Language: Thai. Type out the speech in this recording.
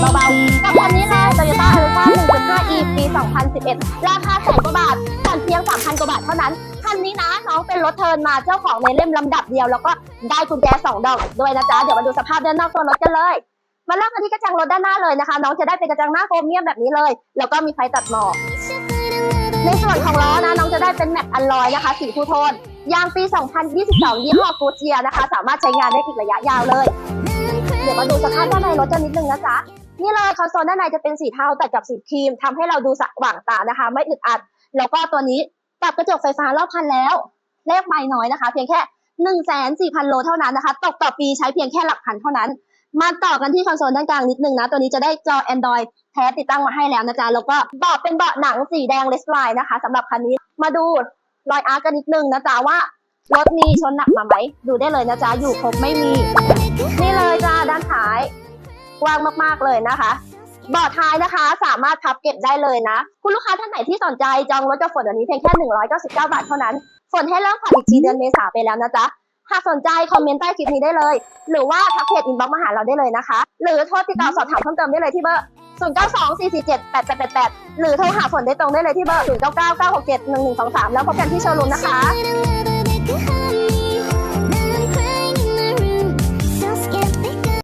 เบาๆ กับคันนี้เลย Toyota Alphard 1.5 e ปี 2011 ราคาแสนกว่าบาทผ่อนเพียง 3,000 กว่าบาทเท่านั้น คันนี้นะ น้องเป็นรถเทิร์นมาเจ้าของในเล่มลำดับเดียว แล้วก็ได้กุญแจสองดอกด้วยนะจ๊ะ เดี๋ยวมาดูสภาพด้านนอกตัวรถกันเลย มาเริ่มกันที่กระจังรถด้านหน้าเลยนะคะ น้องจะได้เป็นกระจังหน้าโครเมียมแบบนี้เลย แล้วก็มีไฟตัดหมอกในส่วนของล้อนะน้องจะได้เป็นแม็กอัลลอยนะคะสีทูโทนยางปี 2022 ยี่ห้อกูเจียนะคะ สามารถใช้งานได้อีกระยะยาวเลย เดี๋ยวมาดูสภาพด้านในรถกันนิดนึงนะจ๊ะ นี่เลยคอนโซลด้านในจะเป็นสีเทาตัดกับสีครีมทำให้เราดูสว่างตานะคะ ไม่อึดอัด แล้วก็ตัวนี้ปรับกระจกไฟฟ้ารอบคันแล้วเลขไม่น้อยนะคะ เพียงแค่1นึ่งแสนสี่พันโลเท่านั้นนะคะตกต่อปีใช้เพียงแค่หลักพันเท่านั้น มาต่อกันที่คอนโซลด้านกลางนิดนึงนะ ตัวนี้จะได้จอ Android แท้ติดตั้งมาให้แล้วนะจ๊ะแล้วก็เบาะเป็นเบาะหนังสีแดงเลสไลน์นะคะสำหรับคันนี้มาดูรอยอาร์กันนิดนึงนะจ๊ะว่ารถมีชนหนักมาไหมดูได้เลยนะจ๊ะอยู่ครบไม่มี นี่เลยจ้า กว้างมากๆเลยนะคะบาะท้ายนะคะสามารถพับเก็บได้เลยนะ คุณลูกค้าท่านไหนที่สนใจจองรถกับฝนเดี๋ยวนี้เพียงแค่ 199 บาทเท่านั้น ฝนให้เริ่มผ่อนอีกทีเดือนเมษาไปแล้วนะจ๊ะ หากสนใจคอมเมนต์ใต้คลิปนี้ได้เลย หรือว่าทักเพจอินบ็อกซ์มาหาเราได้เลยนะคะ หรือโทรติดต่อสอบถามเพิ่มเติมได้เลยที่เบอร์ 0924478888 หรือโทรหาฝนได้ตรงได้เลยที่เบอร์ 0999671123 แล้วพบกันที่โชว์รูมนะคะ「